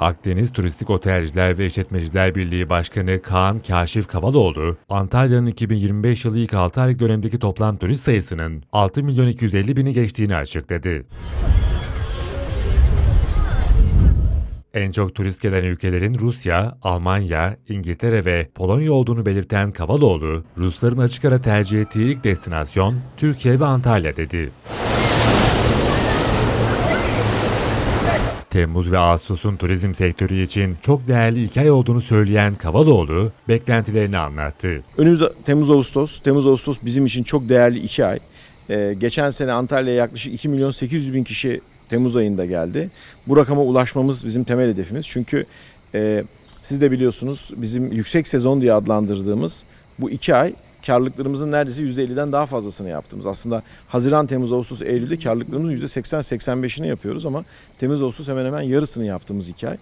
Akdeniz Turistik Otelciler ve İşletmeciler Birliği Başkanı Kaan Kaşif Kavaloğlu, Antalya'nın 2025 yılı ilk 6 aylık dönemdeki toplam turist sayısının 6 milyon 250 bini geçtiğini açıkladı. En çok turist gelen ülkelerin Rusya, Almanya, İngiltere ve Polonya olduğunu belirten Kavaloğlu, Rusların açık ara tercih ettiği ilk destinasyon Türkiye ve Antalya dedi. Temmuz ve Ağustos'un turizm sektörü için çok değerli iki ay olduğunu söyleyen Kavaloğlu, beklentilerini anlattı. Önümüz Temmuz Ağustos. Temmuz Ağustos bizim için çok değerli iki ay. Ee, geçen sene Antalya'ya yaklaşık 2 milyon 800 bin kişi Temmuz ayında geldi. Bu rakama ulaşmamız bizim temel hedefimiz. Çünkü e, siz de biliyorsunuz bizim yüksek sezon diye adlandırdığımız bu iki ay karlılıklarımızın neredeyse %50'den daha fazlasını yaptığımız. Aslında Haziran, Temmuz, Ağustos, Eylül'de karlılıklarımızın %80-85'ini yapıyoruz ama Temmuz, Ağustos hemen hemen yarısını yaptığımız iki ay.